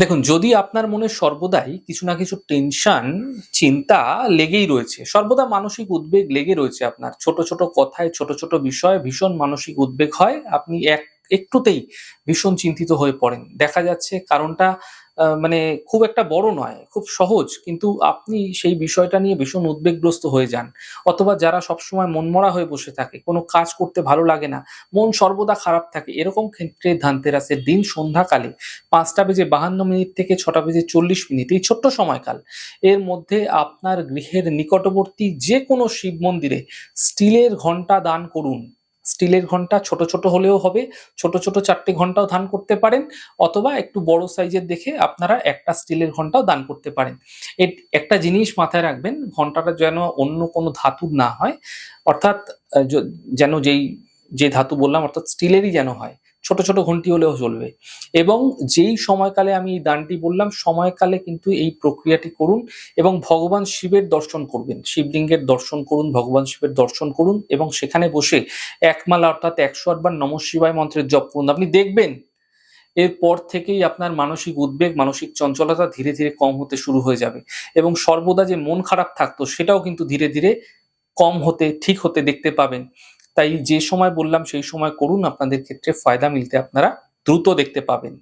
দেখুন, যদি আপনার মনে সর্বদাই কিছু না কিছু টেনশন চিন্তা লেগেই রয়েছে, সর্বদা মানসিক উদ্বেগ লেগে রয়েছে আপনার, ছোট ছোট কথায় ছোট ছোট বিষয়ে ভীষণ মানসিক উদ্বেগ হয়, আপনি এক একটুতেই ভীষণ চিন্তিত হয়ে পড়েন। দেখা যাচ্ছে কারণটা মানে খুব একটা বড় নয়, খুব সহজ। কিন্তু আপনি সেই বিষয়টা নিয়ে ভীষণ উদ্বেগগ্রস্ত হয়ে যান। অথবা যারা সবসময় মনমরা হয়ে বসে থাকে, কোনো কাজ করতে ভালো লাগে না, মন সর্বদা খারাপ থাকে, এরকম ক্ষেত্রে ধানতেরাসের দিন সন্ধ্যাকালে পাঁচটা বেজে বাহান্ন মিনিট থেকে ছটা বেজে চল্লিশ মিনিট, এই ছোট্ট সময়কাল, এর মধ্যে আপনার গৃহের নিকটবর্তী যে কোনো শিব মন্দিরে স্টিলের ঘণ্টা দান করুন। স্টিলের ঘণ্টা ছোট ছোট হলেও হবে। ছোট ছোট চারটে ঘন্টাও দান করতে পারেন অথবা একটু বড় সাইজের দেখে আপনারা একটা স্টিলের ঘন্টাও দান করতে পারেন। এর একটা জিনিস মাথায় রাখবেন, ঘন্টাটা যেন অন্য কোনো ধাতুর না হয়। অর্থাৎ যেন যেই, যে ধাতু বললাম, অর্থাৎ স্টিলেরই যেন হয়। ছোট ছোট ঘন্টি হলেও চলবে। এবং যেই সময়কালে আমি এই দানটি বললাম, সময়কালে কিন্তু এই প্রক্রিয়াটি করুন এবং ভগবান শিবের দর্শন করবেন। শিবলিঙ্গের দর্শন করুন, ভগবান শিবের দর্শন করুন এবং সেখানে বসে একমালা অর্থাৎ একশো আটবার নম শিবায় মন্ত্রের জপ করুন। আপনি দেখবেন এরপর থেকেই আপনার মানসিক উদ্বেগ, মানসিক চঞ্চলতা ধীরে ধীরে কম হতে শুরু হয়ে যাবে এবং সর্বদা যে মন খারাপ থাকতো সেটাও কিন্তু ধীরে ধীরে কম হতে, ঠিক হতে দেখতে পাবেন। তাই যে সময় বললাম সেই সময় করুন, আপনাদের ক্ষেত্রে ফায়দা মিলতে আপনারা দ্রুত দেখতে পাবেন।